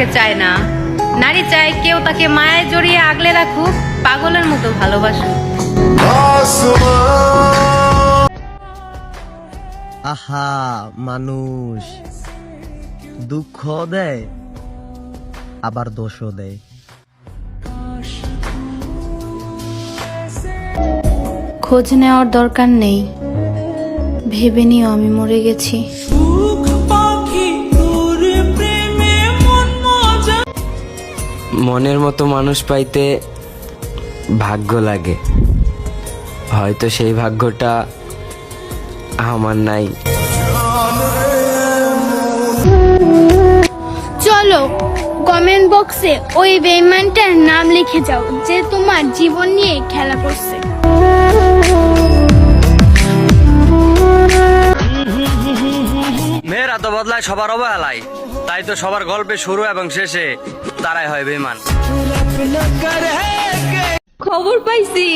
তাকে চায় না। নারী চায় কেউ তাকে মায়ায় জড়িয়ে আগলে রাখুক পাগলের মতো ভালোবাসুক। আহা মানুষ। দুঃখ দেয় আবার দোষও দেয়। খোঁজ নেওয়ার দরকার নেই। ভেবে নিও আমি মরে গেছি। মনের মতো মানুষ পাইতে ভাগ্য লাগে। হয়তো সেই ভাগ্যটা আমার নাই। চলো কমেন্ট বক্সে ওই বেইমানটার নাম লিখে যাও, যে তোমার জীবন নিয়ে খেলা করছে। মেয়েরা তো বদলায় সবার অবহেলায়। তাই তো সবার গল্পে শুরু এবং শেষে তারাই হয় বেমান খবর পাইছি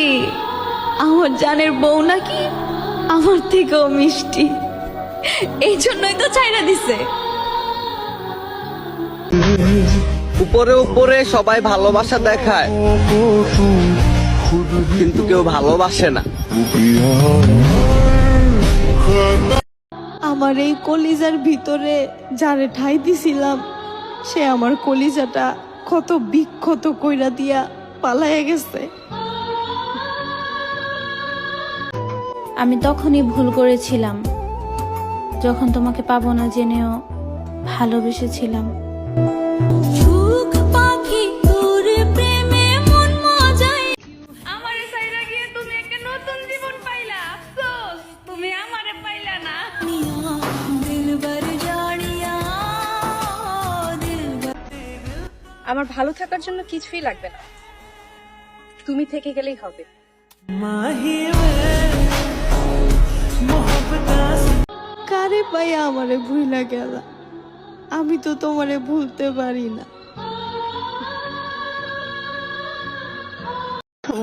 আমার জানের বউ নাকি আমার থেকেও মিষ্টি। এই জন্যই তো চাইনা দিছে। উপরে উপরে সবাই ভালোবাসা দেখায়। কিন্তু কেউ ভালোবাসে না। আমার এই কলিজার ভিতরে যারে ঠাই দিছিলাম, সে আমার কলিজাটা কত বিক্ষত কইরা দিয়া পালাইয়া গেছে। আমি তখনই ভুল করেছিলাম, যখন তোমাকে পাবো না জেনেও ভালোবেসেছিলাম। আমার ভালো থাকার জন্য কিছুই লাগবে না। তুমি থেকে গেলেই হবে। কারে পাইয়া আমারে ভুইলা গেলা? আমি তো তোমারে ভুলতে পারি না।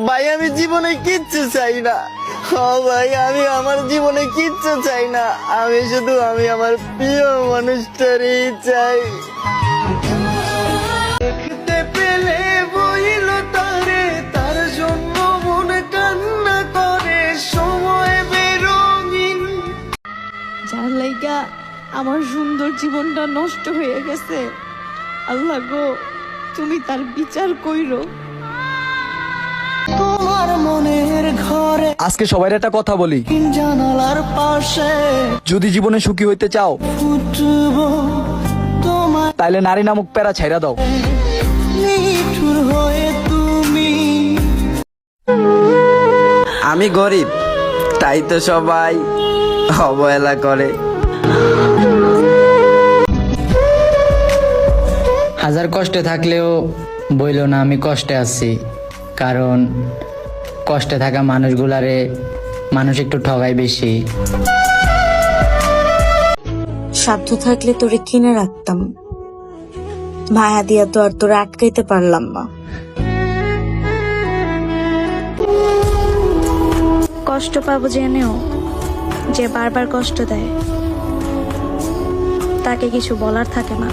ভাই আমি জীবনে কিচ্ছু চাই না। ও ভাই আমি আমার জীবনে কিচ্ছু চাই না। আমি শুধু আমি আমার প্রিয় মানুষটারই চাই। যার লাইগা আমার সুন্দর জীবনটা নষ্ট হয়ে গেছে। আল্লাহ গো তুমি তার বিচার কইরো। তোমার মনের ঘরে আজকে সবাই একটা কথা বলি। জানালার পাশে যদি জীবনে সুখী হইতে চাও তাইলে নারী নামক প্যারা ছাইরা দাও। হয়ে আমি গরিব তাই তো সবাই অবহেলা করে। হাজার কষ্টে থাকলেও বইল না আমি কষ্টে আছি। কারণ কষ্টে থাকা মানুষগুলারে মানুষ একটু ঠগায় বেশি। সাধ্য থাকলে তোরে কিনে রাখতাম। মায়া দিয়া তো আর তোরে আটকাইতে পারলাম না। কষ্ট পাবো জেনেও যে বারবার কষ্ট দেয় তাকে কিছু বলার থাকে না।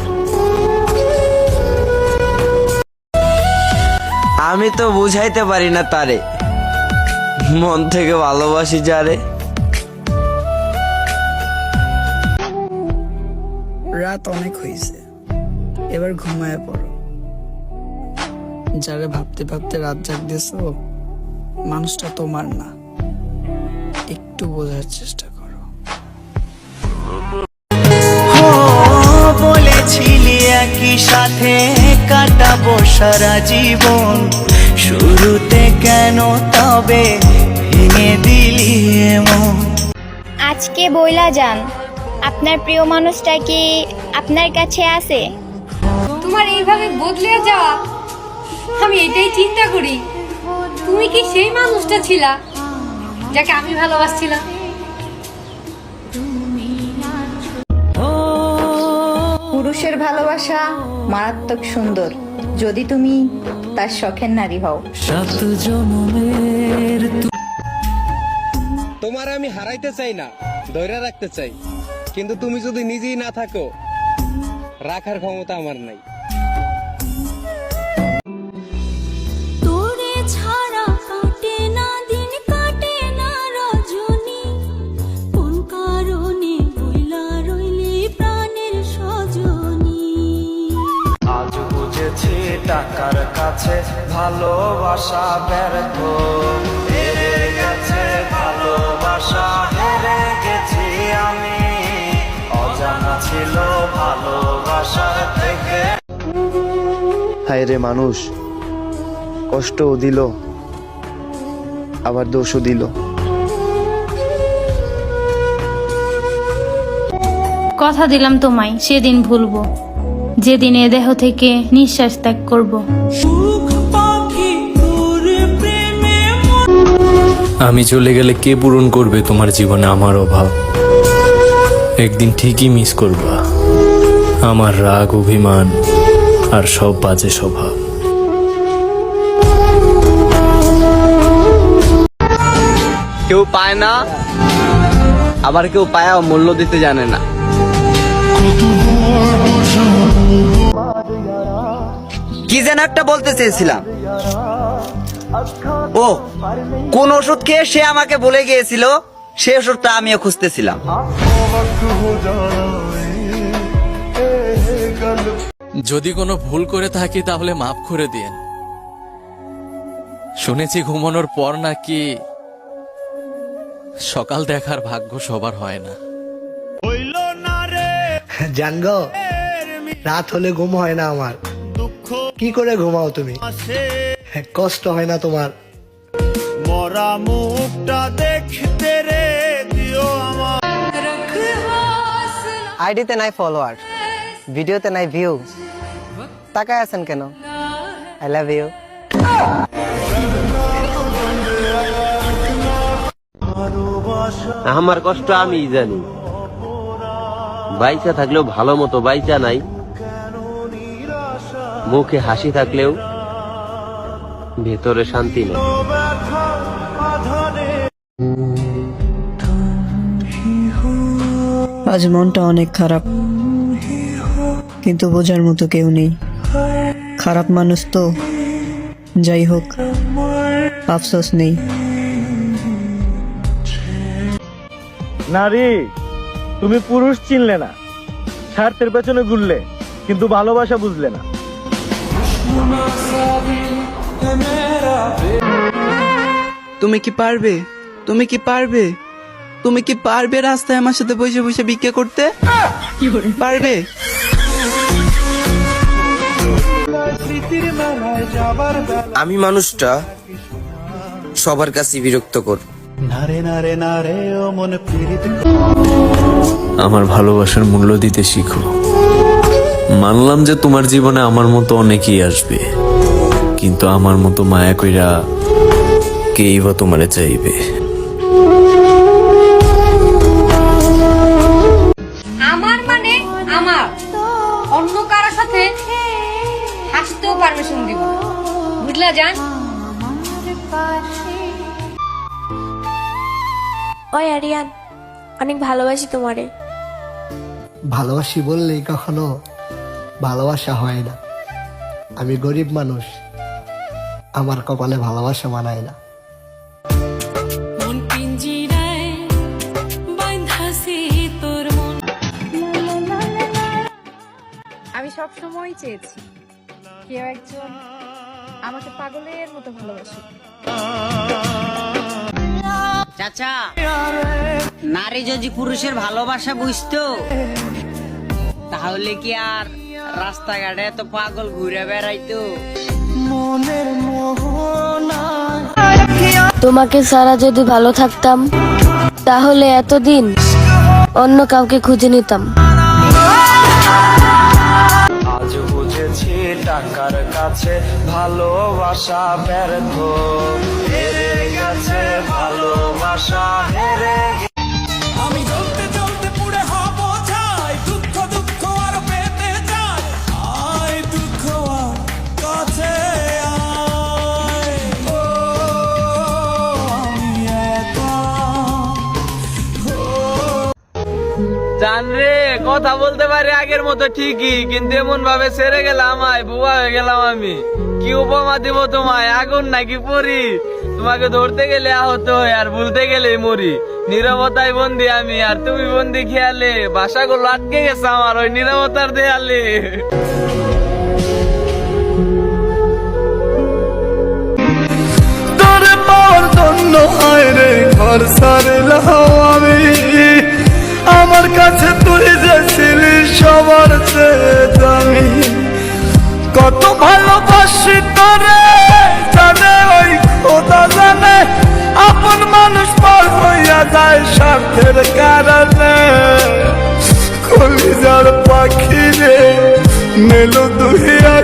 আমি তো বুঝাইতে পারি না তারে। মন থেকে ভালোবাসি যারে। রাত অনেক হয়েছে এবার ঘুমায় পড়ো। যারে ভাবতে ভাবতে রাত জাগ দিয়েছ মানুষটা তোমার না। একটু বোঝার চেষ্টা করো। বলেছিলি একই সাথে কাটাবো সারা জীবন। শুরুতে কেন তবে ভেঙে দিলি এমন। আজকে বইলা যান। আপনার প্রিয় মানুষটা কি আপনার কাছে আছে? তোমার এইভাবে বদলে যাওয়া আমি এটাই চিন্তা করি। তুমি কি সেই মানুষটা ছিলা? যাকে আমি ভালোবাসছিলাম। পুরুষের ভালোবাসা মারাত্মক সুন্দর। যদি তুমি তার শখের নারী হও। তোমার আমি হারাইতে চাই না ধৈর্য রাখতে চাই। কিন্তু তুমি যদি নিজেই না থাকো রাখার ক্ষমতা আমার নাই। ভালোবাসা ব্যর্থ। হেরে গেছে ভালোবাসা হেরে গেছি আমি। অজানা ছিল ভালোবাসার থেকে। হায় রে মানুষ কষ্টও দিল আবার দোষও দিল। কথা দিলাম তোমায় সেদিন ভুলবো। যেদিন এ দেহ থেকে নিঃশ্বাস ত্যাগ করব। আমি চলে গেলে কে পূরণ করবে তোমার জীবনে আমার অভাব? একদিন ঠিকই মিস করবা। আমার রাগ, অভিমান আর সব বাজে স্বভাব। কেউ পায় না, আবার কেউ পায়াও মূল্য দিতে জানে না। কি যেন একটা বলতে চেয়েছিলাম। ও কোন ওষুধ খেয়ে সে আমাকে বলে গিয়েছিল সেই ওষুধটা আমিও খুঁজতেছিলাম। যদি কোনো ভুল করে থাকি তাহলে মাফ করে দিন শুনেছি ঘুমানোর পর নাকি সকাল দেখার ভাগ্য সবার হয় না। জানগো রাত হলে ঘুম হয় না আমার। কি করে ঘুমাও তুমি? কষ্ট হয় না তোমার। আইডিতে নাই ফলোয়ার ভিডিওতে নাই ভিউ তাকায় আছেন কেন? আই লাভ ইউ আমার কষ্ট আমি জানি। বাইচা থাকলেও ভালো মতো বাইচা নাই। মুখে হাসি থাকলেও ভেতরে শান্তি নেই। আজ মনটা অনেক খারাপ। কিন্তু বোঝার মতো কেউ নেই। খারাপ মানুষ তো যাই হোক আফসোস নেই। নারী তুমি পুরুষ চিনলে না। স্বার্থের পেছনে ঘুরলে কিন্তু ভালোবাসা বুঝলে না। তুমি কি পারবে? তুমি কি পারবে? তুমি কি পারবে রাস্তায় আমার সাথে বসে বসে ভিক্ষা করতে? পারবে? আমি মানুষটা সবার কাছে বিরক্ত কর। আমার ভালোবাসার মূল্য দিতে শিখো। মানলাম যে তোমার জীবনে আমার মতো অনেকেই আসবে। কিন্তু আমার মতো মায়া কইরা কেই বা তোমারে চাইবে? পারমিশন দিব। বুঝলা জান? ওই আরিয়ান অনেক ভালোবাসি তোমারে। ভালোবাসি বললেই কখনো ভালোবাসা হয় না। আমি গরিব মানুষ আমার কপালে ভালোবাসা মানায় না। আমি সব সময় চেয়েছি। কেউ একজন আমাকে পাগলের মতো ভালোবাসে। চাচা নারী যদি পুরুষের ভালোবাসা বুঝতো তাহলে কি আর রাস্তাঘাটে এত পাগল ঘুরে বেড়াইতো? তোমাকে সারা যদি ভালো থাকতাম তাহলে এতদিন অন্য কাউকে খুঁজে নিতাম। কাছে ভালোবাসা ব্যর্থ। হেরে গেছে ভালোবাসা হেরে আমি জান রে, কথা বলতে পারি আগের মতো ঠিকই, কিন্তু এমন ভাবে সেরে গেলাম আমায় বুবা হয়ে গেলাম আমি। কি উপমা দিব তোমায়? আগুন নাকি পরি? তোমাকে ধরতে গেলে আহত হই আর ভুলতে গেলে মরি। নীরবতায় বন্দি আমি, আর তুমি বন্দি খেয়ালে। ভাষাগুলো আটকে গেছে আমার ওই নীরবতার দেয়ালে। হায় রে, ঘর সারিলাম আমি। আমার কাছে তুই যে ছিলি সবার দামি। কত ভালোবাসি তোরে, জানে ওই খোদা জানে, আপন মানুষ পর হইয়া যায় স্বার্থের কারণে। কলিজার পাখি রে, মেলো দুহিয়া